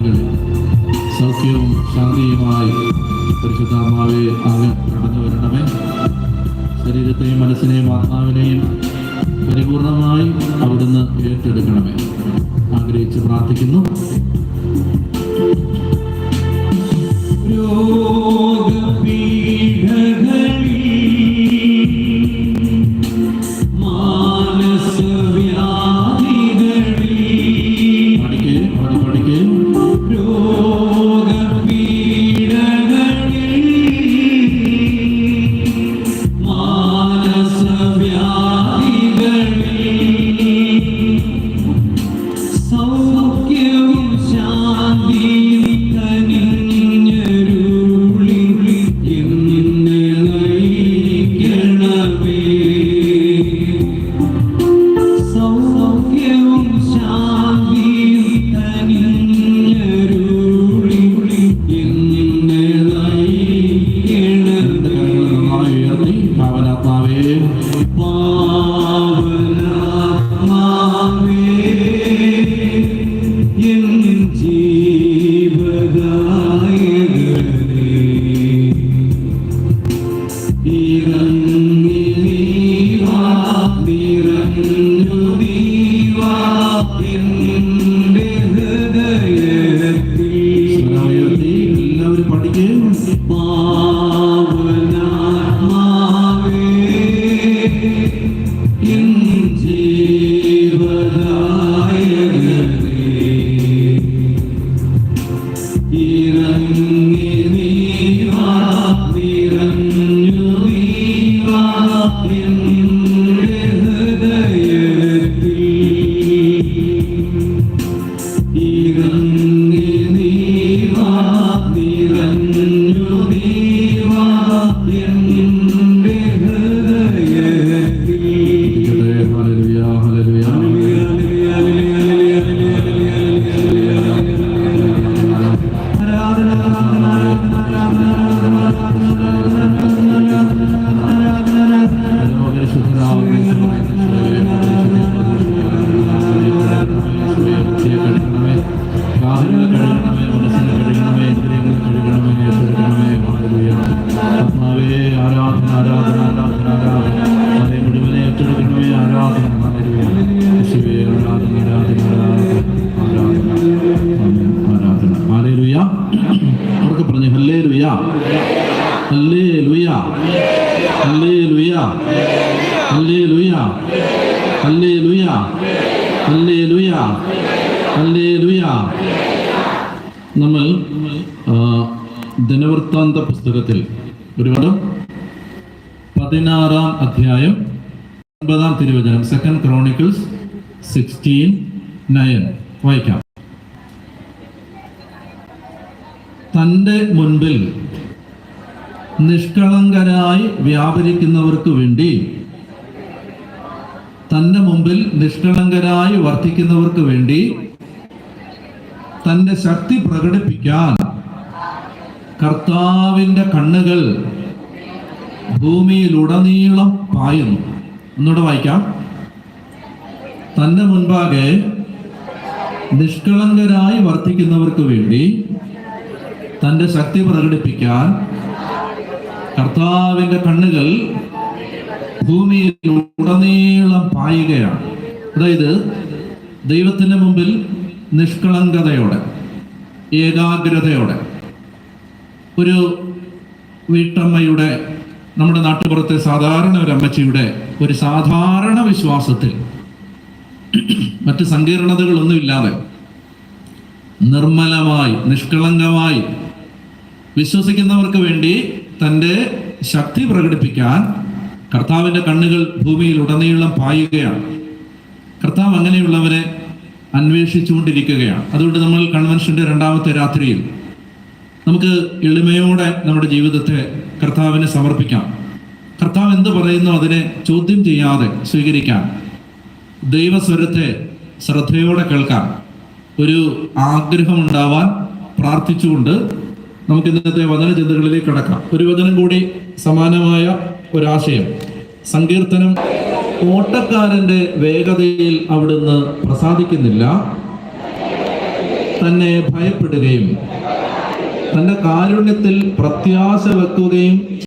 സൗഖ്യവും ശാന്തിയുമായി പരിശുദ്ധാത്മാവെ അങ്ങ് കടന്നു വരണമേ. ശരീരത്തെയും മനസ്സിനെയും ആത്മാവിനെയും പരിപൂർണമായി അവിടുന്ന് ഏറ്റെടുക്കണമേ. ആഗ്രഹിച്ച് പ്രാർത്ഥിക്കുന്നു. പഠിക്കേ പഠി പഠിക്കേ. പാവനാത്മാവേ പാവനാത്മാവേ, എൻ ജീവദായകനേ, ഇറങ്ങി നീ വാ, നിറഞ്ഞു നീ വാ, ഇറങ്ങി നീ ലുയ ഹല്ലേ ലുയ ഹല്ലേ ലുയ ഹല്ലേ ലുയ നമ്മൾ ദിനവൃത്താന്ത പുസ്തകത്തിൽ ഒരുപാട് പതിനാറാം അധ്യായം ഒൻപതാം തിരുവചനം സെക്കൻഡ് ക്രോണിക്കിൾസ് സിക്സ്റ്റീൻ നയൻ വായിക്കാം. തന്റെ മുൻപിൽ നിഷ്കളങ്കരായി വ്യാപരിക്കുന്നവർക്ക് വേണ്ടി തന്റെ മുമ്പിൽ നിഷ്കളങ്കരായി വർത്തിക്കുന്നവർക്ക് വേണ്ടി തന്റെ ശക്തി പ്രകടിപ്പിക്കാൻ കർത്താവിന്റെ കണ്ണുകൾ ഭൂമിയിലുടനീളം പായുന്നു. ഒന്നുകൂടെ വായിക്കാം. തന്റെ മുൻപാകെ നിഷ്കളങ്കരായി വർത്തിക്കുന്നവർക്ക് വേണ്ടി തന്റെ ശക്തി പ്രകടിപ്പിക്കാൻ കർത്താവിന്റെ കണ്ണുകൾ ഭൂമിയിൽ ഉടനീളം പായുകയാണ്. അതായത് ദൈവത്തിന് മുമ്പിൽ നിഷ്കളങ്കതയോടെ ഏകാഗ്രതയോടെ ഒരു വീട്ടമ്മയുടെ നമ്മുടെ നാട്ടുപുറത്തെ സാധാരണ ഒരു അമ്മച്ചിയുടെ ഒരു സാധാരണ വിശ്വാസത്തിൽ മറ്റ് സങ്കീർണതകളൊന്നുമില്ലാതെ നിർമ്മലമായി നിഷ്കളങ്കമായി വിശ്വസിക്കുന്നവർക്ക് വേണ്ടി തന്റെ ശക്തി പ്രകടിപ്പിക്കാൻ കർത്താവിന്റെ കണ്ണുകൾ ഭൂമിയിൽ ഉടനീളം പായുകയാണ്. കർത്താവ് അങ്ങനെയുള്ളവരെ അന്വേഷിച്ചുകൊണ്ടിരിക്കുകയാണ്. അതുകൊണ്ട് നമ്മൾ കൺവെൻഷന്റെ രണ്ടാമത്തെ രാത്രിയിൽ നമുക്ക് എളിമയോടെ നമ്മുടെ ജീവിതത്തെ കർത്താവിന് സമർപ്പിക്കാം. കർത്താവ് എന്ത് പറയുന്നു അതിനെ ചോദ്യം ചെയ്യാതെ സ്വീകരിക്കാം. ദൈവസ്വരത്തെ ശ്രദ്ധയോടെ കേൾക്കാം. ഒരു ആഗ്രഹമുണ്ടാവാൻ പ്രാർത്ഥിച്ചുകൊണ്ട് നമുക്ക് ഇന്നത്തെ വചന ചിന്തകളിലേക്ക് കടക്കാം. ഒരു വചനം കൂടി സമാനമായ ഒരാശയം. സങ്കീർത്തനം ഓട്ടക്കാരന്റെ വേഗതയിൽ അവിടുന്ന് പ്രസാദിക്കുന്നില്ല. തന്നെ ഭയപ്പെടുകയും തന്റെ കാരുണ്യത്തിൽ പ്രത്യാശ വെക്കുകയും